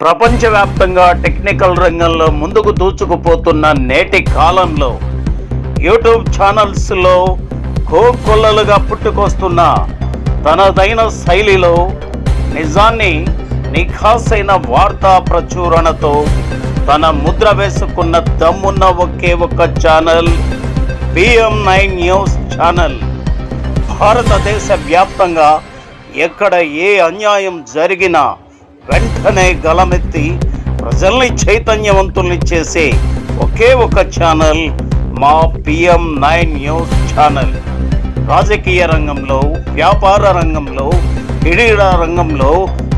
ప్రపంచవ్యాప్తంగా టెక్నికల్ రంగంలో ముందుకు దూచుకుపోతున్న నేటి కాలంలో యూట్యూబ్ ఛానల్స్లో కోకొల్లలుగా పుట్టుకొస్తున్న తనదైన శైలిలో నిజాన్ని నిఖాసైన వార్తా ప్రచురణతో తన ముద్ర వేసుకున్న దమ్మున్న ఒకే ఒక్క channel PM nine news channel. భారతదేశ వ్యాప్తంగా ఎక్కడ ఏ అన్యాయం జరిగినా వెంటనే గలమెత్తి ప్రజల్ని చైతన్యవంతుల్ని చేసే ఒకే ఒక ఛానల్ మా పిఎం నైన్ న్యూస్ ఛానల్. రాజకీయ రంగంలో వ్యాపార రంగంలో క్రీడా రంగంలో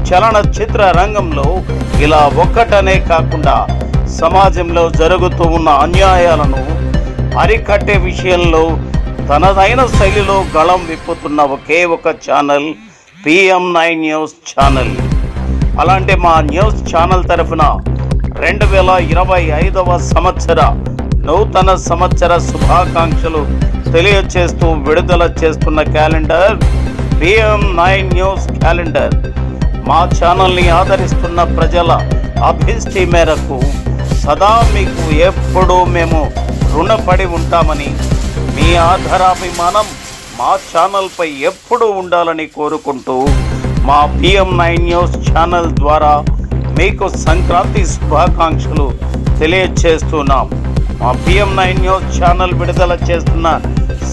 చలనచిత్ర రంగంలో ఇలా ఒక్కటనే కాకుండా సమాజంలో జరుగుతూ ఉన్న అన్యాయాలను అరికట్టే విషయంలో తనదైన శైలిలో గళం విప్పుతున్న ఒకే ఒక channel PM nine news channel. అలాంటి మా న్యూస్ ఛానల్ తరఫున రెండు వేల ఇరవై ఐదవ సంవత్సర నూతన సంవత్సర శుభాకాంక్షలు తెలియచేస్తూ విడుదల చేస్తున్న calendar PM nine news calendar. మా ఛానల్ని ఆదరిస్తున్న ప్రజల అభిష్టి మేరకు సదా మీకు ఎప్పుడూ మేము రుణపడి ఉంటామని మీ ఆధారాభిమానం మా ఛానల్పై ఎప్పుడూ ఉండాలని కోరుకుంటూ మా పిఎం నైన్ న్యూస్ ఛానల్ ద్వారా మీకు సంక్రాంతి శుభాకాంక్షలు తెలియచేస్తున్నాం. మా పిఎం నైన్ న్యూస్ ఛానల్ విడుదల చేస్తున్న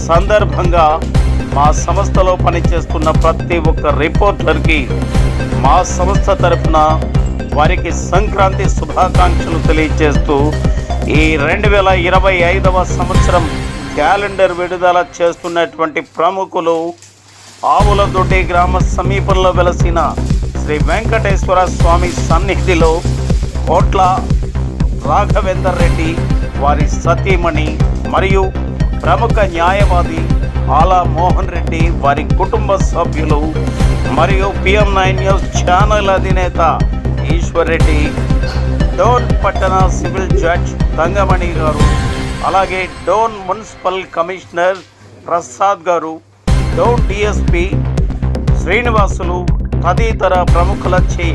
సందర్భంగా మా సంస్థలో పనిచేస్తున్న ప్రతి ఒక్క రిపోర్టర్కి మా సంస్థ తరఫున వారికి సంక్రాంతి శుభాకాంక్షలు తెలియజేస్తూ ఈ రెండు వేల ఇరవై ఐదవ సంవత్సరం క్యాలెండర్ విడుదల చేస్తున్నటువంటి ప్రముఖులు ఆవులదొడ్డి గ్రామ సమీపంలో వెలసిన శ్రీ వెంకటేశ్వర స్వామి సన్నిధిలో కోట్ల రాఘవేందర్ రెడ్డి వారి సతీమణి మరియు ప్రముఖ న్యాయవాది ఆలా మోహన్ రెడ్డి వారి కుటుంబ సభ్యులు మరియు పిఎం నైన్ న్యూస్ ఛానల్ అధినేత ఈశ్వర్ రెడ్డి డోన్ పట్టణ సివిల్ జడ్జ్ తంగమణి గారు అలాగే డోన్ మున్సిపల్ కమిషనర్ ప్రసాద్ గారు డోన్ డిఎస్పి శ్రీనివాసులు తదితర ప్రముఖులచే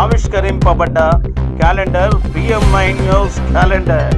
ఆవిష్కరింపబడ్డ calendar PM nine news calendar.